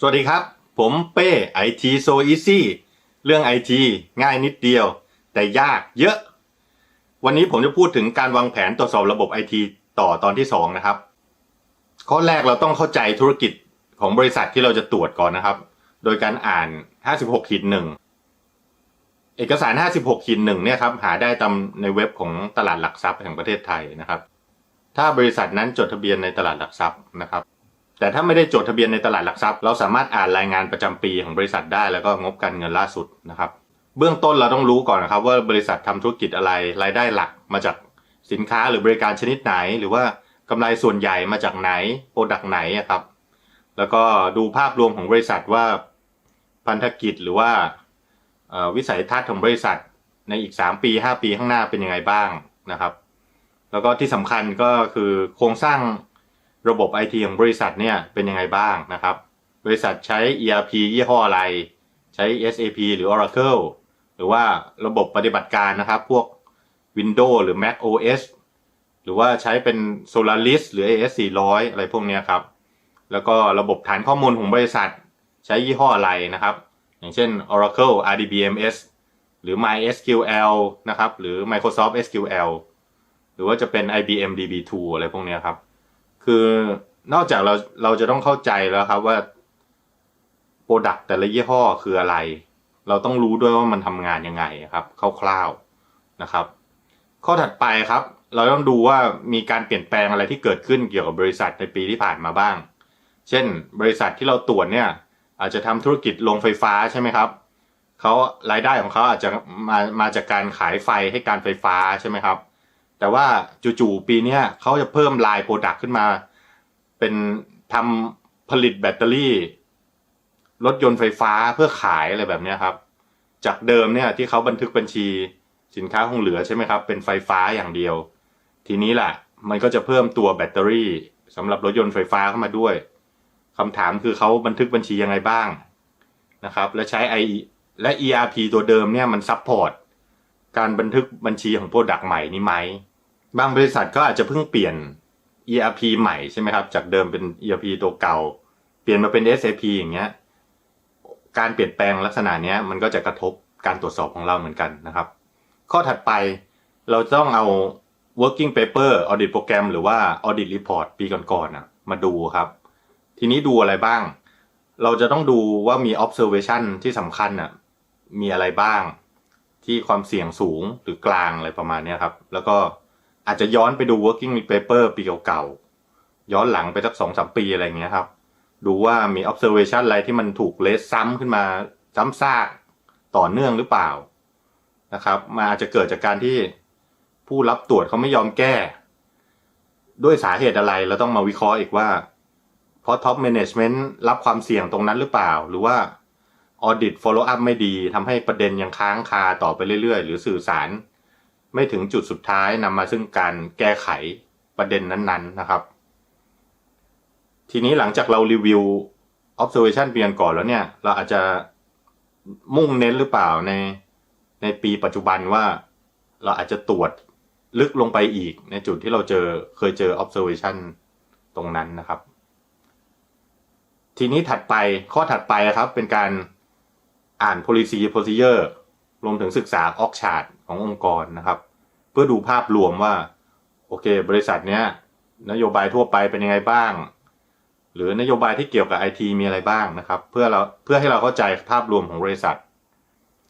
สวัสดีครับ ผมเป้ IT so easy เรื่อง IT ง่ายนิดเดียว แต่ยากเยอะ วันนี้ผมจะพูดถึงการวางแผนตรวจสอบระบบ IT ต่อตอนที่ 2 นะครับ ข้อแรกเราต้องเข้าใจธุรกิจของบริษัทที่เราจะตรวจก่อนนะครับ โดยการอ่าน 56ขีดหนึ่งเอกสาร 56ขีดหนึ่งเนี่ยครับหาได้ตามในเว็บของตลาดหลักทรัพย์แห่งประเทศไทยนะครับ ถ้าบริษัทนั้นจดทะเบียนในตลาดหลักทรัพย์นะครับ แต่ถ้าไม่ได้จดทะเบียนในตลาดหลักทรัพย์เราสามารถอ่านรายงานประจำปีของบริษัทได้แล้วก็งบการเงินล่าสุดนะครับ เบื้องต้นเราต้องรู้ก่อนนะครับ ว่าบริษัททำธุรกิจอะไรรายได้หลักมาจากสินค้าหรือบริการชนิดไหน หรือว่ากำไรส่วนใหญ่มาจากไหนโปรดักต์ไหนอะครับ แล้วก็ดูภาพรวมของบริษัทว่าพันธกิจหรือว่าวิสัยทัศน์ของบริษัทในอีก 3 ปี 5 ปีข้างหน้าเป็นยังไงบ้างนะครับ แล้วก็ที่สำคัญก็คือโครงสร้าง ระบบ IT ของบริษัทเนี่ยเป็นยังไงบ้างนะครับ บริษัทใช้ ERP ยี่ห้ออะไร ใช้ SAP หรือ Oracle หรือว่าระบบปฏิบัติการนะครับ พวก Windows หรือ Mac OS หรือว่าใช้เป็น Solaris หรือ AS 400อะไรพวกนี้ครับ แล้วก็ระบบฐานข้อมูลของบริษัทใช้ยี่ห้ออะไรนะครับ อย่างเช่น Oracle RDBMS หรือ MySQL นะครับ หรือ Microsoft SQL หรือว่าจะเป็น IBM DB2 อะไรพวกนี้ครับ คือนอกจากเราเราจะต้องเข้าใจแล้วครับว่า Product แต่ละยี่ห้อคืออะไร เราต้องรู้ด้วยว่ามันทำงานยังไงครับคร่าวๆนะครับ ข้อถัดไปครับ เราต้องดูว่ามีการเปลี่ยนแปลงอะไรที่เกิดขึ้นเกี่ยวกับบริษัทในปีที่ผ่านมาบ้าง เช่น บริษัทที่เราตรวจเนี่ยอาจจะทำธุรกิจโรงไฟฟ้าใช่ไหมครับเขารายได้ของเขาอาจจะมามาจากการขายไฟให้การไฟฟ้าใช่ไหมครับ แต่ว่าจู่ๆปีนี้เขาจะเพิ่มลายโปรดักต์ขึ้นมา เป็นทำผลิตแบตเตอรี่ รถยนต์ไฟฟ้าเพื่อขายอะไรแบบนี้ครับ จากเดิมเนี่ยที่เขาบันทึกบัญชีสินค้าคงเหลือใช่ไหมครับ เป็นไฟฟ้าอย่างเดียว ทีนี้แหละมันก็จะเพิ่มตัวแบตเตอรี่สำหรับรถยนต์ไฟฟ้าเข้ามาด้วยคำถามคือเขาบันทึกบัญชียังไงบ้างนะครับ และใช้ i และ ERP ตัวเดิมเนี่ยมันซับพอร์ต การบันทึกบัญชีของโปรดักต์ใหม่นี้ไหม บางบริษัทก็อาจจะเพิ่งเปลี่ยน ERP ใหม่ใช่ไหมครับ จากเดิมเป็น ERP ตัวเก่า เปลี่ยนมาเป็น SAP อย่างเงี้ย การเปลี่ยนแปลงลักษณะเนี้ยมันก็จะกระทบการตรวจสอบของเราเหมือนกันนะครับ ข้อถัดไปเราต้องเอา working paper audit โปรแกรมหรือว่า audit report ปีก่อนๆนะมาดูครับ ทีนี้ดูอะไรบ้าง เราจะต้องดูว่ามี observation ที่สำคัญน่ะมีอะไรบ้าง ที่ความเสี่ยงสูงหรือกลางอะไรประมาณนี้ครับ แล้วก็อาจจะย้อนไปดู working paper ปีเก่าๆ ย้อนหลังไปสักสองสามปีอะไรเงี้ยครับ ดูว่ามี observation อะไรที่มันถูกเลสซ้ำขึ้นมาซ้ำซากต่อเนื่องหรือเปล่านะครับมันอาจจะเกิดจากการที่ผู้รับตรวจเขาไม่ยอมแก้ ด้วยสาเหตุอะไรเราต้องมาวิเคราะห์อีกว่าเพราะ top management รับความเสี่ยงตรงนั้นหรือเปล่า หรือว่า audit follow up ไม่ดีทำให้ประเด็นยังค้างคาต่อไปเรื่อยๆ หรือสื่อสาร ไม่ถึงจุดสุดท้ายนำมาซึ่งการแก้ไขประเด็นนั้นๆนะครับ ทีนี้หลังจากเรารีวิว observation เปลี่ยนก่อนแล้วเนี่ย เราอาจจะมุ่งเน้นหรือเปล่าในในปีปัจจุบันว่าเราอาจจะตรวจลึกลงไปอีกในจุดที่เราเจอเคยเจอ observation ตรงนั้นนะครับ ทีนี้ถัดไปข้อถัดไปครับเป็นการ อ่าน policy procedure รวมถึงศึกษา org chart ขององค์กรนะครับ เพื่อดูภาพรวมว่า โอเค บริษัทเนี้ยนโยบายทั่วไปเป็นยังไงบ้าง หรือนโยบายที่เกี่ยวกับ IT มีอะไรบ้างนะครับ เพื่อเราเพื่อให้เราเข้าใจภาพรวมของบริษัท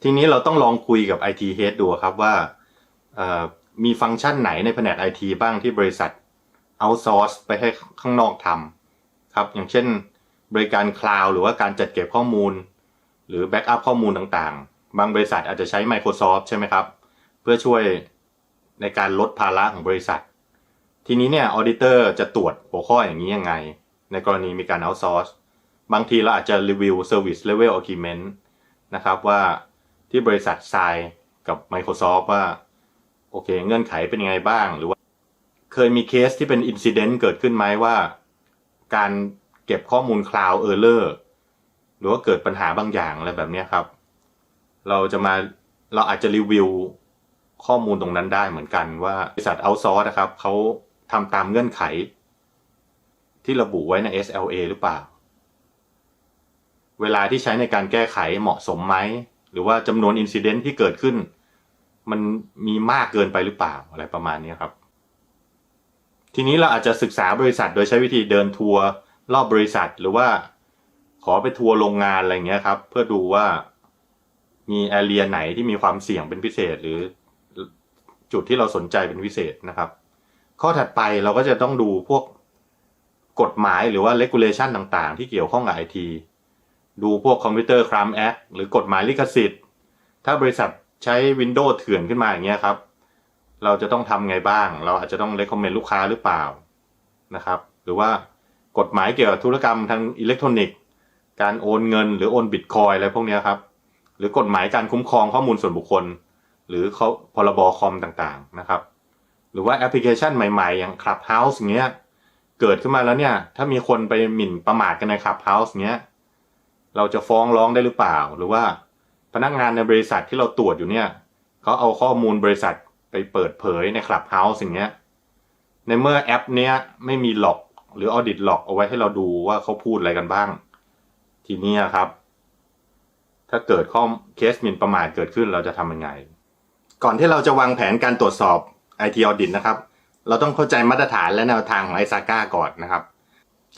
ทีนี้เราต้องลองคุยกับ IT Head ดูครับว่ามีฟังก์ชันไหนในแผนก IT บ้างที่บริษัท outsource ไปให้ข้างนอกทำครับ อย่างเช่น บริการคลาวด์หรือว่าการจัดเก็บข้อมูล หรือแบ็กอัพข้อมูลต่างๆ บางบริษัทอาจจะใช้ Microsoft ใช่ไหมครับ เพื่อช่วยในการลดภาระของบริษัท ทีนี้เนี่ยออเดเตอร์จะตรวจหัวข้ออย่างนี้ยังไง ในกรณีมีการ outsource บางทีเราอาจจะรีวิว service level agreement นะครับว่าที่บริษัททรายกับ Microsoft ว่า โอเค เงื่อนไขเป็นยังไงบ้าง หรือว่า เคยมีเคสที่เป็นอินซิเดนต์เกิดขึ้นไหมว่า การเก็บข้อมูลคลาวเออร์เลอร์ หรือว่าเกิดปัญหาบางอย่างอะไรแบบนี้ครับ เราจะมาเราอาจจะรีวิวข้อมูลตรงนั้นได้เหมือนกันว่าบริษัทเอาซอร์นะครับเขาทำตามเงื่อนไข ที่ระบุไว้ใน SLA หรือเปล่า เวลาที่ใช้ในการแก้ไขเหมาะสมไหม หรือว่าจำนวนอินซิเดนต์ที่เกิดขึ้น มันมีมากเกินไปหรือเปล่าอะไรประมาณนี้ครับ ทีนี้เราอาจจะศึกษาบริษัทโดยใช้วิธีเดินทัวร์รอบบริษัทหรือว่า ขอไปทัวร์โรงงานอะไรเงี้ยครับ เพื่อดูว่ามีแอเรียไหนที่มีความเสี่ยงเป็นพิเศษหรือจุดที่เราสนใจเป็นพิเศษนะครับ ข้อถัดไปเราก็จะต้องดูพวกกฎหมายหรือว่า regulation ต่างๆ ที่เกี่ยวข้องกับไอทีดูพวกคอมพิวเตอร์ครามแอคหรือกฎหมายลิขสิทธิ์ ถ้าบริษัทใช้ Windows เถื่อนขึ้นมาอย่างเงี้ยครับ เราจะต้องทำไงบ้าง เราอาจจะต้อง recommend ลูกค้าหรือเปล่านะครับ หรือว่ากฎหมายเกี่ยวกับธุรกรรมทางอิเล็กทรอนิกส์ การโอนเงิน หรือโอนบิตคอยอะไรพวกนี้ครับ หรือกฎหมายการคุ้มครองข้อมูลส่วนบุคคล หรือเขาพรบคอมต่างๆนะครับ หรือว่าแอปพลิเคชันใหม่ๆ อย่าง Clubhouse อย่างเงี้ยเกิดขึ้นมาแล้วเนี่ย ถ้ามีคนไปหมิ่นประมาทกันใน Clubhouse เงี้ยเราจะฟ้องร้องได้หรือเปล่า หรือว่าพนักงานในบริษัทที่เราตรวจอยู่เนี่ยเขาเอาข้อมูลบริษัทไปเปิดเผยใน Clubhouse อย่างเงี้ย ในเมื่อแอปเนี้ยไม่มีหลอกหรือออดิตหลอกเอาไว้ให้เราดูว่าเขาพูดอะไรกันบ้าง ทีนี้ครับ ถ้าเกิดข้อเคสหมิ่นประมาทเกิดขึ้นเราจะทำยังไง ก่อนที่เราจะวางแผนการตรวจสอบ IT Audit นะครับ เราต้องเข้าใจมาตรฐานและแนวทางของไอซาก้าก่อนนะครับ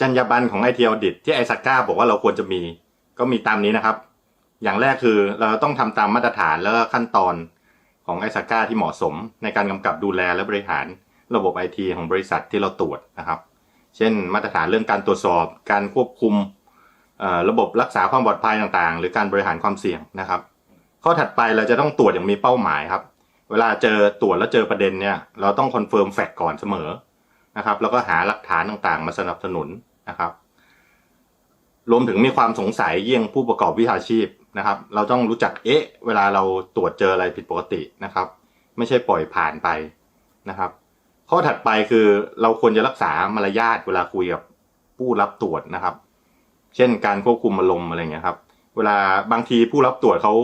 จรรยาบรรณของ IT Audit ที่ไอซาก้าบอกว่าเราควรจะมี ก็มีตามนี้นะครับ อย่างแรกคือเราต้องทำตามมาตรฐานแล้วก็ขั้นตอนของไอซาก้าที่เหมาะสม ในการกำกับดูแลและบริหารระบบไอทีของบริษัทที่เราตรวจนะครับ เช่น มาตรฐานเรื่องการตรวจสอบ การควบคุม ระบบรักษาความปลอดภัยต่างๆ หรือการบริหารความเสี่ยงนะครับ ข้อถัดไปเราจะต้องตรวจอย่างมีเป้าหมายครับ เวลาเจอตรวจแล้วเจอประเด็นเนี่ยเราต้องคอนเฟิร์มแฟกต์ก่อนเสมอนะครับ แล้วก็หาหลักฐานต่างๆ มาสนับสนุนนะครับ รวมถึงมีความสงสัยเยี่ยงผู้ประกอบวิชาชีพนะครับ เราต้องรู้จักเอ๊ะ เวลาเราตรวจเจออะไรผิดปกตินะครับ ไม่ใช่ปล่อยผ่านไปนะครับ ข้อถัดไปคือเราควรจะรักษามารยาทเวลาคุยกับผู้รับตรวจนะครับ เช่นการควบคุมอารมณ์อะไรเงี้ยครับ เวลาบางทีผู้รับตรวจเขา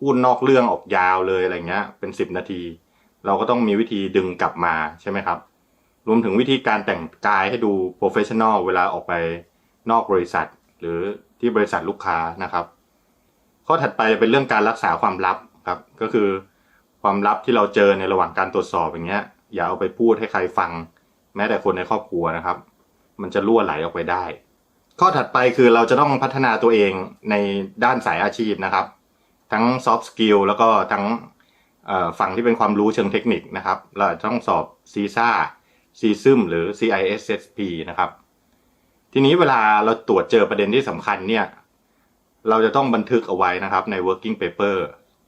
พูดนอกเรื่องออกยาวเลยอะไรเงี้ย เป็นสิบนาที เราก็ต้องมีวิธีดึงกลับมาใช่ไหมครับ รวมถึงวิธีการแต่งกายให้ดูโปรเฟชชั่นอลเวลาออกไปนอกบริษัท หรือที่บริษัทลูกค้านะครับ ข้อถัดไปเป็นเรื่องการรักษาความลับครับ ก็คือความลับที่เราเจอในระหว่างการตรวจสอบอย่างเงี้ย อย่าเอาไปพูดให้ใครฟัง แม้แต่คนในครอบครัวนะครับ มันจะล่วไหลออกไปได้ ข้อถัดไปคือเราจะต้องพัฒนาตัวเองในด้านสายอาชีพนะครับ ทั้ง soft skill แล้วก็ทั้งฝั่งที่เป็นความรู้เชิงเทคนิคนะครับเราต้องสอบ CISA CISM หรือ CISSP นะครับ ทีนี้เวลาเราตรวจเจอประเด็นที่สำคัญเนี่ย เราจะต้องบันทึกเอาไว้นะครับใน working paper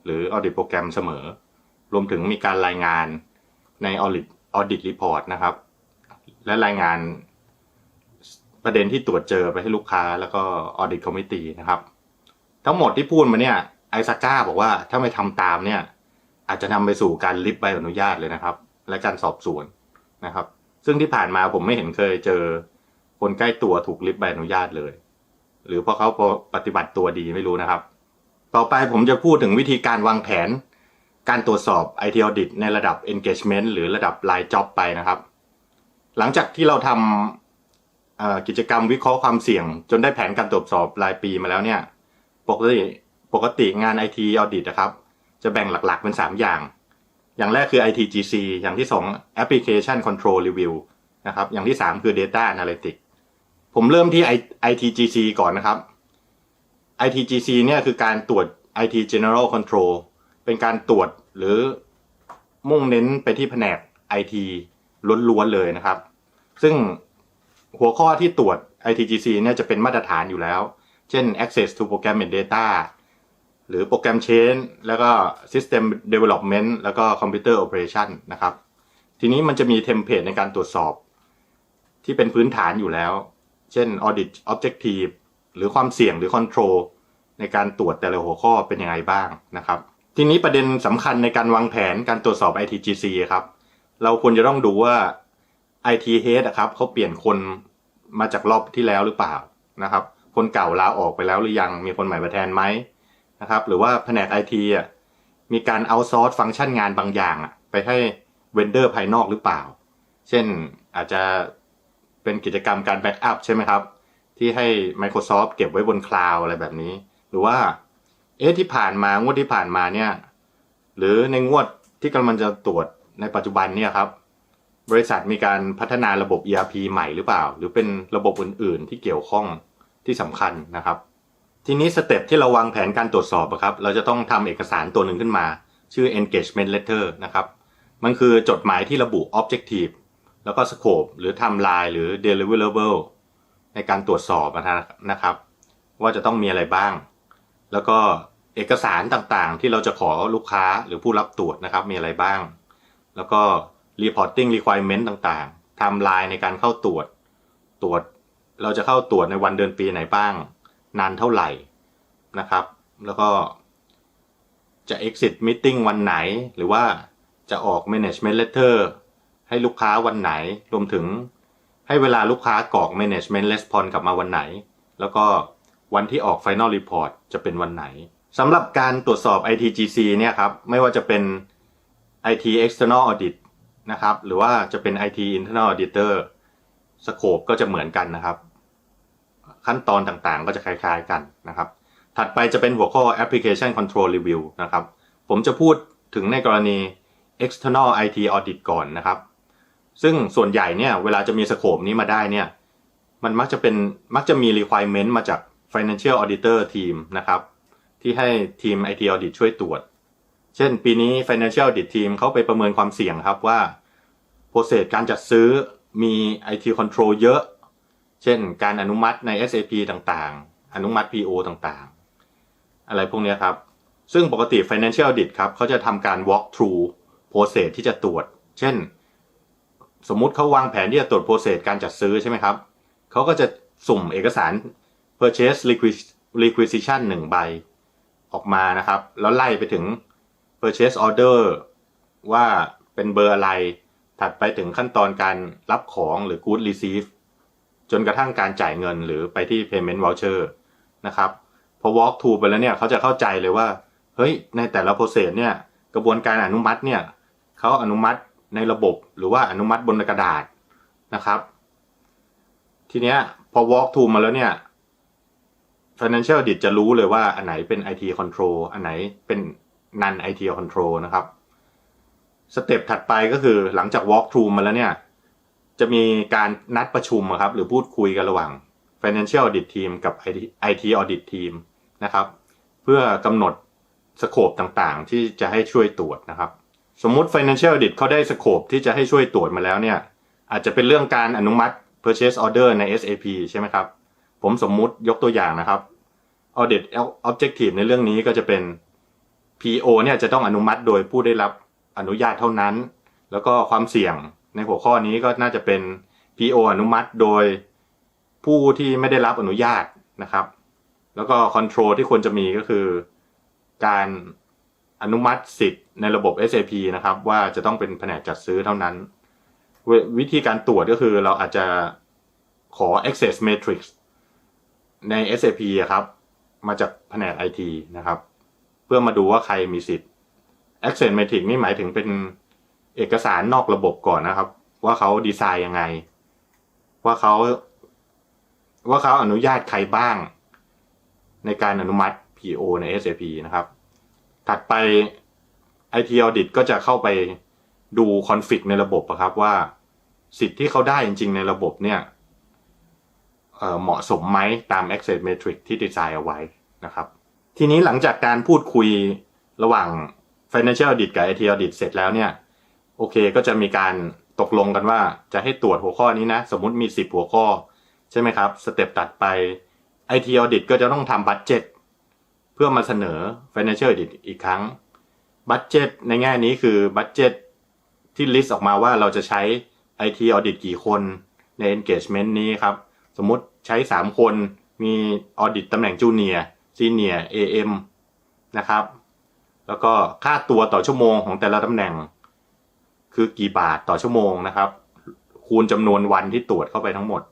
หรือ audit โปรแกรมเสมอ รวมถึงมีการรายงานใน audit audit report นะครับ และรายงาน ประเด็นที่ตรวจเจอไปให้ลูกค้าแล้วก็ audit committee นะครับ ทั้งหมดที่พูดมาเนี่ยไอซาก้าบอกว่าถ้าไม่ทำตามเนี่ย อาจจะนำไปสู่การลิบใบอนุญาตเลยนะครับ และการสอบสวนนะครับ ซึ่งที่ผ่านมาผมไม่เห็นเคยเจอคนใกล้ตัวถูกลิบใบอนุญาตเลย หรือเพราะเขาปฏิบัติตัวดีไม่รู้นะครับ ต่อไปผมจะพูดถึงวิธีการวางแผน การตรวจสอบ IT Audit ในระดับ engagement หรือระดับรายจ็อบไปนะครับ หลังจากที่เราทำ กิจกรรมวิเคราะห์ความเสี่ยง จนได้แผนการตรวจสอบรายปีมาแล้วเนี่ยปกติปกติงาน IT Audit นะครับ จะแบ่งหลักๆเป็น 3 อย่าง อย่างแรกคือ ITGC อย่างที่ 2 Application Control Review นะครับ อย่างที่ 3 คือ Data Analytics ผมเริ่มที่ ITGC ก่อนนะครับ ITGC เนี่ยคือการตรวจ IT General Control เป็นการตรวจหรือมุ่งเน้นไปที่แผนก IT ล้วนๆเลยนะครับ ซึ่ง หัวข้อที่ตรวจ ITGC เนี่ยจะเป็นมาตรฐานอยู่แล้ว เช่น access to program and data หรือโปรแกรม change แล้วก็ system development แล้วก็ computer operation นะครับ ทีนี้มันจะมีเทมเพลตในการตรวจสอบ ที่เป็นพื้นฐานอยู่แล้ว เช่น audit objective หรือความเสี่ยงหรือ control ในการตรวจแต่ละหัวข้อเป็นยังไงบ้างนะครับ ทีนี้ประเด็นสำคัญในการวางแผนการตรวจสอบ ITGC ครับ เราควรจะต้องดูว่า IT head ครับเขาเปลี่ยนคนมาจากรอบที่แล้วหรือเปล่านะครับ คนเก่าลาออกไปแล้วหรือยังมีคนใหม่มาแทนไหมนะครับ หรือว่าแผนกไอทีอะมีการเอาซอร์สฟังก์ชันงานบางอย่างอะไปให้เวนเดอร์ภายนอกหรือเปล่า เช่นอาจจะเป็นกิจกรรมการแบ็กอัพใช่ไหมครับทที่ให้ Microsoft เก็บไว้บนคลาวอะไรแบบนี้ หรือว่า เอ๊ะที่ผ่านมางวดที่ผ่านมาเนี่ย หรือในงวดที่กำลังจะตรวจในปัจจุบันเนี่ยครับ บริษัทมีการพัฒนาระบบ ERP ใหม่หรือเปล่า หรือเป็นระบบอื่น ๆ ที่เกี่ยวข้องที่สำคัญนะครับ ทีนี้สเต็ปที่เราวางแผนการตรวจสอบอะครับ เราจะต้องทำเอกสารตัวหนึ่งขึ้นมา ชื่อ engagement letter นะครับ มันคือจดหมายที่ระบุ objective แล้วก็ scope หรือ timeline หรือ deliverable ในการตรวจสอบนะครับ ว่าจะต้องมีอะไรบ้าง แล้วก็เอกสารต่างๆ ที่เราจะขอลูกค้าหรือผู้รับตรวจนะครับมีอะไรบ้าง แล้วก็ reporting requirement ต่างๆ timeline ในการเข้าตรวจ ตรวจเราจะเข้าตรวจในวันเดือนปีไหนบ้าง นานเท่าไหร่นะครับ แล้วก็จะ exit meeting วันไหน หรือว่าจะออก management letter ให้ลูกค้าวันไหน รวมถึงให้เวลาลูกค้ากรอก management response กลับมาวันไหน แล้วก็วันที่ออก final report จะเป็นวันไหนสำหรับการตรวจสอบ ITGC เนี่ยครับ ไม่ว่าจะเป็น IT external audit นะครับ หรือว่าจะเป็น IT internal auditor สโคปก็จะเหมือนกันนะครับ ขั้นตอนต่างๆ ก็จะคล้ายๆกันนะครับ ถัดไปจะเป็นหัวข้อ application control review นะครับ ผมจะพูดถึงในกรณี external IT audit ก่อนนะครับ ซึ่งส่วนใหญ่เนี่ยเวลาจะมีสโคปนี้มาได้เนี่ย มันมักจะเป็นมักจะมี requirement มาจาก financial auditor team นะครับ ที่ให้ทีม IT audit ช่วยตรวจ เช่นปีนี้ financial audit team เขาไปประเมินความเสี่ยงครับว่า process การจัดซื้อมี IT control เยอะ เช่น การอนุมัติใน SAP ต่างๆ อนุมัติ PO ต่างๆ อะไรพวกนี้ครับ ซึ่งปกติ financial audit ครับเขาจะทำการ walk through process ที่จะตรวจ เช่น สมมุติเขาวางแผนที่จะตรวจ process การจัดซื้อใช่ไหมครับเขาก็จะสุ่มเอกสาร purchase requisition หนึ่งใบออกมานะครับ แล้วไล่ไปถึง purchase order ว่าเป็นเบอร์อะไร ถัดไปถึงขั้นตอนการรับของหรือ good receive จนกระทั่งการจ่ายเงินหรือไปที่ payment voucher นะครับพอ walk through ไปแล้วเนี่ยเขาจะเข้าใจเลยว่า เฮ้ย ในแต่ละ process เนี่ยกระบวนการอนุมัติเนี่ยเขาอนุมัติในระบบหรือว่าอนุมัติบนกระดาษนะครับ ทีเนี้ยพอ walk through มาแล้วเนี่ย financial audit จะรู้เลยว่าอันไหนเป็น IT control อันไหนเป็น non IT control นะครับ สเต็ปถัดไปก็คือหลังจาก walk through มาแล้วเนี่ย จะมีการนัดประชุมครับ หรือพูดคุยกันระหว่าง financial audit team กับ IT audit team นะครับ เพื่อกำหนดสโคปต่างๆ ที่จะให้ช่วยตรวจนะครับ สมมุติ financial audit เขาได้สโคปที่จะให้ช่วยตรวจมาแล้วเนี่ย อาจจะเป็นเรื่องการอนุมัติ purchase order ใน SAP ใช่ไหมครับ ผมสมมุติยกตัวอย่างนะครับ audit objective ในเรื่องนี้ก็จะเป็น PO เนี่ยจะต้องอนุมัติโดยผู้ได้รับอนุญาตเท่านั้น แล้วก็ความเสี่ยงในหัวข้อนี้ก็น่าจะเป็น PO อนุมัติโดยผู้ที่ไม่ได้รับอนุญาตนะครับ แล้วก็ control ที่ควรจะมีก็คือ การอนุมัติสิทธิ์ในระบบ SAP นะครับ ว่าจะต้องเป็นแผนกจัดซื้อเท่านั้น วิธีการตรวจก็คือเราอาจจะขอ access matrix ใน SAP ครับ มาจากแผนก IT นะครับ พื่อมาดูว่าใครมีสิทธิ์ access matrix นี่หมายถึงเป็นเอกสารนอกระบบก่อนนะครับ ว่าเขาดีไซน์ยังไง ว่าเขาว่าเขาอนุญาตใครบ้าง ในการอนุมัติ PO ใน SAP นะครับ ถัดไป IT audit ก็จะเข้าไปดูคอนฟ lict ในระบบครับว่าสิทธิ์ที่เขาได้จริงๆในระบบเนี่ยเหมาะสมไหมตาม Access Matrix ที่ดีไซน์เอาไว้นะครับ ทีนี้หลังจากการพูดคุยระหว่าง Financial Audit กับ IT Audit เสร็จแล้วเนี่ย โอเคก็จะมีการตกลงกันว่าจะให้ตรวจหัวข้อนี้นะ สมมติมี 10 หัวข้อ ใช่ไหมครับ สเต็ปตัดไป IT Audit ก็จะต้องทำบัตเจ็ตเพื่อมาเสนอ Financial Audit อีกครั้งบัตเจ็ตในแง่นี้คือบัตเจ็ตที่ลิสต์ออกมาว่าเราจะใช้ IT Audit กี่คนใน engagement นี้ครับ สมมติใช้ 3 คนมีออดิตตำแหน่งจูเนียร์ ซีเนียร์ AM นะครับ แล้วก็ค่าตัวต่อชั่วโมงของแต่ละตำแหน่ง คือกี่บาทต่อชั่วโมงนะครับ คูณจำนวนวันที่ตรวจเข้าไปทั้งหมด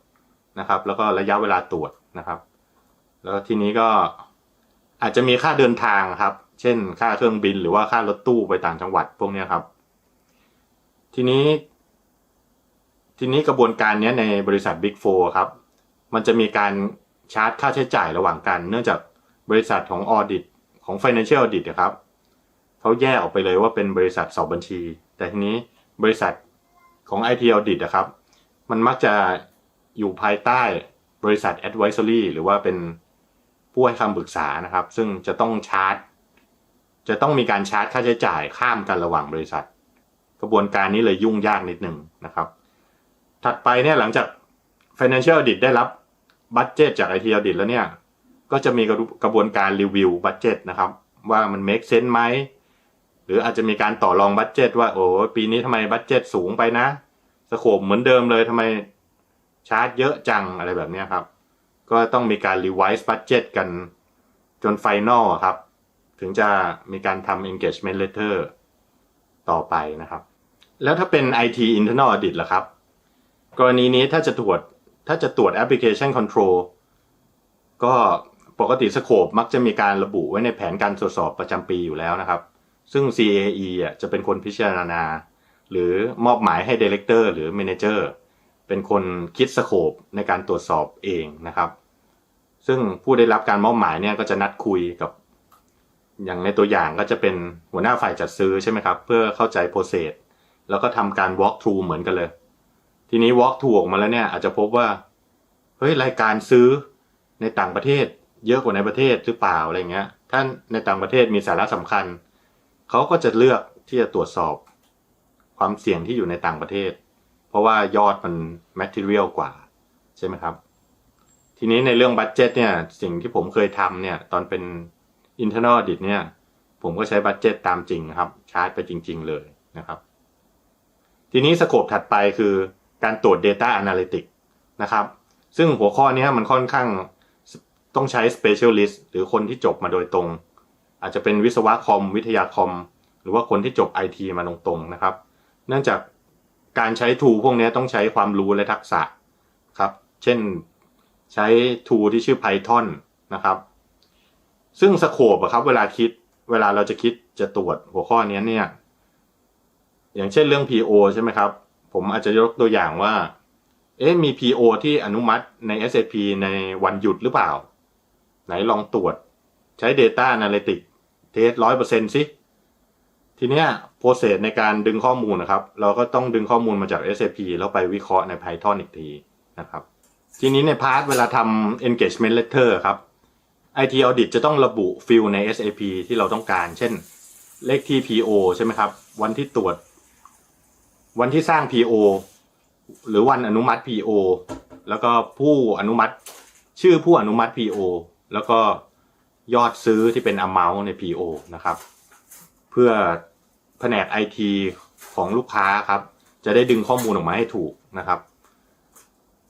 นะครับ แล้วก็ระยะเวลาตรวจนะครับ แล้วทีนี้ก็อาจจะมีค่าเดินทางครับ เช่น ค่าเครื่องบินหรือว่าค่ารถตู้ไปต่างจังหวัดพวกนี้ครับ ทีนี้ ทีนี้กระบวนการนี้ในบริษัท Big 4ครับ มันจะมีการชาร์จค่าใช้จ่ายระหว่างกัน เนื่องจาก บริษัทของออดิตของ Financial Audit นะครับเขาแยกออกไปเลยว่าเป็นบริษัทสอบบัญชี แต่ทีนี้บริษัทของ IT Audit นะครับ มันมักจะอยู่ภายใต้บริษัท Advisory หรือว่าเป็นผู้ให้คำปรึกษานะครับ ซึ่งจะต้องชาร์จ จะต้องมีการชาร์จค่าใช้จ่ายข้ามกันระหว่างบริษัท กระบวนการนี้เลยยุ่งยากนิดหนึ่งนะครับ ถัดไปเนี่ยหลังจาก Financial Audit ได้รับบัตเจตจาก IT Audit แล้วเนี่ย ก็จะมีกระบวนการรีวิวบัตเจตนะครับ ว่ามัน make sense ไหม หรืออาจจะมีการต่อรองบัตเจตว่าโอ้ปีนี้ทำไมบัตเจตสูงไปนะสโคปเหมือนเดิมเลยทำไมชาร์จเยอะจังอะไรแบบนี้ครับ ก็ต้องมีการ revise budget กันจน final อะครับ ถึงจะมีการทำ engagement letter ต่อไปนะครับ แล้วถ้าเป็น IT internal audit ล่ะครับ กรณีนี้ถ้าจะตรวจถ้าจะตรวจ application control ก็ ปกติสโคปมักจะมีการระบุไว้ในแผนการตรวจสอบประจำปีอยู่แล้วนะครับ ซึ่ง CAE อะจะเป็นคนพิจารณา หรือมอบหมายให้ Director หรือ Manager เป็นคนคิดสโคปในการตรวจสอบเองนะครับ ซึ่งผู้ได้รับการมอบหมายเนี่ยก็จะนัดคุยกับ อย่างในตัวอย่างก็จะเป็นหัวหน้าฝ่ายจัดซื้อใช่ไหมครับ เพื่อเข้าใจโปรเซสแล้วก็ทำการ walk through เหมือนกันเลย ทีนี้ walk through ออกมาแล้วเนี่ยอาจจะพบว่า เฮ้ย รายการซื้อในต่างประเทศ เยอะกว่าในประเทศหรือเปล่าอะไรเงี้ยถ้าในต่างประเทศมีสาระสำคัญเขาก็จะเลือกที่จะตรวจสอบความเสี่ยงที่อยู่ในต่างประเทศ เพราะว่ายอดมัน material กว่า ใช่ไหมครับ ทีนี้ในเรื่องบัตเจตเนี่ยสิ่งที่ผมเคยทำเนี่ย ตอนเป็น internal audit เนี่ย ผมก็ใช้บัตเจตตามจริงครับ ชาร์จไปจริง ๆ เลยนะครับ ทีนี้สโคปถัดไปคือการตรวจ Data Analytics นะครับ ซึ่งหัวข้อนี้มันค่อนข้าง ต้องใช้ specialist หรือคนที่จบมาโดยตรง อาจจะเป็นวิศวะคอมวิทยาคอม หรือว่าคนที่จบ IT มาตรงๆนะครับ เนื่องจากการใช้ tool พวกนี้ต้องใช้ความรู้และทักษะครับ เช่นใช้ tool ที่ชื่อ Python นะครับ ซึ่งสโคปครับเวลาคิดเวลาเราจะคิดจะตรวจหัวข้อนี้เนี่ย อย่างเช่นเรื่อง PO ใช่ไหมครับ ผมอาจจะยกตัวอย่างว่า เอ๊ะมี PO ที่อนุมัติใน SAP ในวันหยุดหรือเปล่า ไหนลองตรวจใช้ Data Analytics เทสร้อยเปอร์เซ็นต์สิทีเนี้ยโปรเซสในการดึงข้อมูลนะครับ เราก็ต้องดึงข้อมูลมาจาก SAP แล้วไปวิเคราะห์ใน Python อีกทีนะครับ ทีนี้ในพาร์ทเวลาทำ engagement letter ครับ IT audit จะต้องระบุฟิลใน SAP ที่เราต้องการ เช่น เลขที่ PO ใช่ไหมครับ วันที่ตรวจ วันที่สร้าง PO หรือวันอนุมัติ PO แล้วก็ผู้อนุมัติ ชื่อผู้อนุมัติ PO แล้วก็ยอดซื้อที่เป็น amount ใน PO นะครับ เพื่อแผนก IT ของลูกค้าครับ จะได้ดึงข้อมูลออกมาให้ถูกนะครับ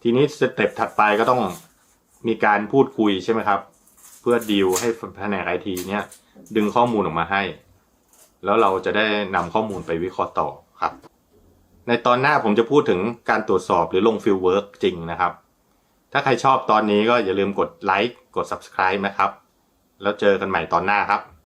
ทีนี้สเต็ปถัดไปก็ต้องมีการพูดคุยใช่ไหมครับ เพื่อดีลให้แผนก IT เนี่ยดึงข้อมูลออกมาให้ แล้วเราจะได้นำข้อมูลไปวิเคราะห์ต่อครับ ในตอนหน้าผมจะพูดถึงการตรวจสอบหรือลงฟิลเวิร์กจริงนะครับ ถ้าใครชอบตอนนี้ก็อย่าลืมกดไลค์กด subscribe นะครับ แล้วเจอกันใหม่ตอนหน้าครับ